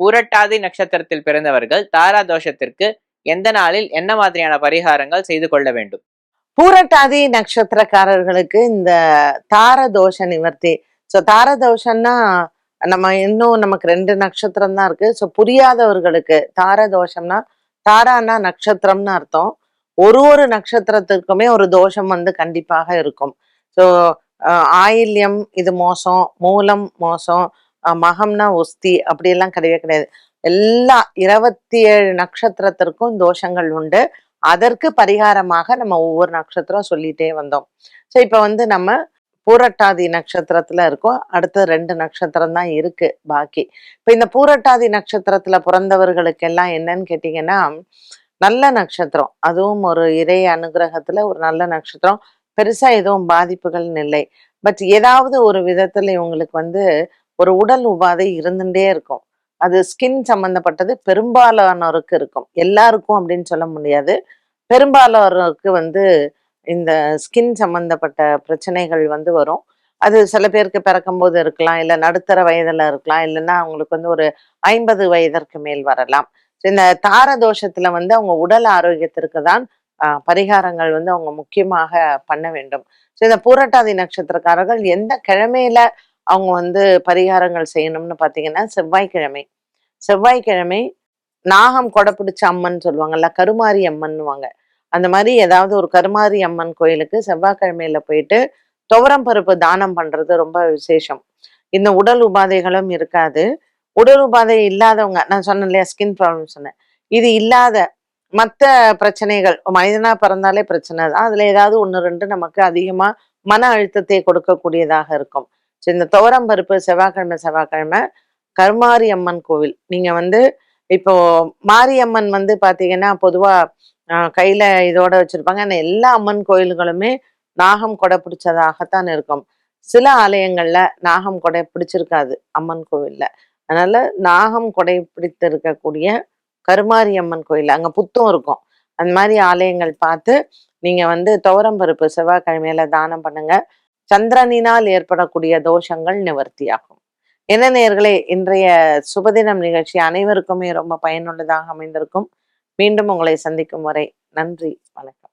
பூரட்டாதி நட்சத்திரத்தில் பிறந்தவர்கள் தாரா தோஷத்திற்கு எந்த நாளில் என்ன மாதிரியான பரிகாரங்கள் செய்து கொள்ள வேண்டும்? பூரட்டாதி நட்சத்திரக்காரர்களுக்கு இந்த தார தோஷ நிவர்த்தி. ஸோ தார தோஷம்னா நம்ம இன்னும் நமக்கு ரெண்டு நட்சத்திரம் தான் இருக்கு. ஸோ புரியாதவர்களுக்கு தார தோஷம்னா தாரானா நட்சத்திரம்னு அர்த்தம். ஒரு ஒரு நட்சத்திரத்திற்குமே ஒரு தோஷம் வந்து கண்டிப்பாக இருக்கும். ஸோ ஆயில்யம் இது மோசம் மூலம் மோசம் மகம்னா ஒஸ்தி அப்படியெல்லாம் கிடையவே கிடையாது. எல்லா இருபத்தி ஏழு நட்சத்திரத்திற்கும் தோஷங்கள் உண்டு. அதற்கு பரிகாரமாக நம்ம ஒவ்வொரு நட்சத்திரம் சொல்லிட்டே வந்தோம். ஸோ இப்போ வந்து நம்ம பூரட்டாதி நட்சத்திரத்துல இருக்கோம். அடுத்த ரெண்டு நட்சத்திரம் தான் இருக்கு பாக்கி. இப்போ இந்த பூரட்டாதி நட்சத்திரத்துல பிறந்தவர்களுக்கு எல்லாம் என்னன்னு கேட்டீங்கன்னா நல்ல நட்சத்திரம். அதுவும் ஒரு இறை அனுகிரகத்துல ஒரு நல்ல நட்சத்திரம். பெருசா எதுவும் பாதிப்புகள் இல்லை. பட் ஏதாவது ஒரு விதத்துல இவங்களுக்கு வந்து ஒரு உடல் உபாதை இருந்துட்டே இருக்கும். அது ஸ்கின் சம்பந்தப்பட்டது பெரும்பாலானோருக்கு இருக்கும். எல்லாருக்கும் அப்படின்னு சொல்ல முடியாது. பெரும்பாலானோருக்கு வந்து இந்த ஸ்கின் சம்பந்தப்பட்ட பிரச்சனைகள் வந்து வரும். அது சில பேருக்கு பிறக்கும் போது இருக்கலாம் இல்லை நடுத்தர வயதுல இருக்கலாம் இல்லைன்னா அவங்களுக்கு வந்து ஒரு ஐம்பது வயதிற்கு மேல் வரலாம். இந்த தார தோஷத்துல வந்து அவங்க உடல் ஆரோக்கியத்திற்கு தான் ஆஹ், பரிகாரங்கள் வந்து அவங்க முக்கியமாக பண்ண வேண்டும். ஸோ இந்த பூரட்டாதி நட்சத்திரக்காரர்கள் எந்த கிழமையில அவங்க வந்து பரிகாரங்கள் செய்யணும்னு பார்த்தீங்கன்னா செவ்வாய்க்கிழமை. செவ்வாய்க்கிழமை நாகம் கொடை பிடிச்ச அம்மன் சொல்லுவாங்கல்ல கருமாரி அம்மன்னுவாங்க. அந்த மாதிரி ஏதாவது ஒரு கருமாரி அம்மன் கோயிலுக்கு செவ்வாய்க்கிழமையில போயிட்டு துவரம் பருப்பு தானம் பண்றது ரொம்ப விசேஷம். இந்த உடல் உபாதைகளும் இருக்காது. உடல் உபாதை இல்லாதவங்க நான் சொன்னேன் இல்லையா ஸ்கின் ப்ராப்ளம் சொன்னேன் இது இல்லாத மற்ற பிரச்சனைகள் மனிதனா பிறந்தாலே பிரச்சனை தான். அதுல ஏதாவது ஒன்று ரெண்டு நமக்கு அதிகமா மன அழுத்தத்தை கொடுக்கக்கூடியதாக இருக்கும். ஸோ இந்த துவரம் பருப்பு செவ்வாய்க்கிழமை செவ்வாய்க்கிழமை கருமாரி அம்மன் கோவில். நீங்க வந்து இப்போ மாரியம்மன் வந்து பாத்தீங்கன்னா பொதுவா ஆஹ் கையில இதோட வச்சிருப்பாங்க. ஆனால் எல்லா அம்மன் கோயில்களுமே நாகம் கொடை பிடிச்சதாகத்தான் இருக்கும். சில ஆலயங்கள்ல நாகம் கொடை பிடிச்சிருக்காது அம்மன் கோவில்ல. அதனால நாகம் கொடை பிடித்து இருக்கக்கூடிய கருமாரி அம்மன் கோயில் அங்க புத்தும் இருக்கும். அந்த மாதிரி ஆலயங்கள் பார்த்து நீங்க வந்து துவரம் பருப்பு செவ்வாய்க்கிழமையில தானம் பண்ணுங்க. சந்திரனினால் ஏற்படக்கூடிய தோஷங்கள் நிவர்த்தியாகும். என்ன நேர்களே இன்றைய சுபதினம் நிகழ்ச்சி அனைவருக்குமே ரொம்ப பயனுள்ளதாக அமைந்திருக்கும். மீண்டும் உங்களை சந்திக்கும் வரை நன்றி வணக்கம்.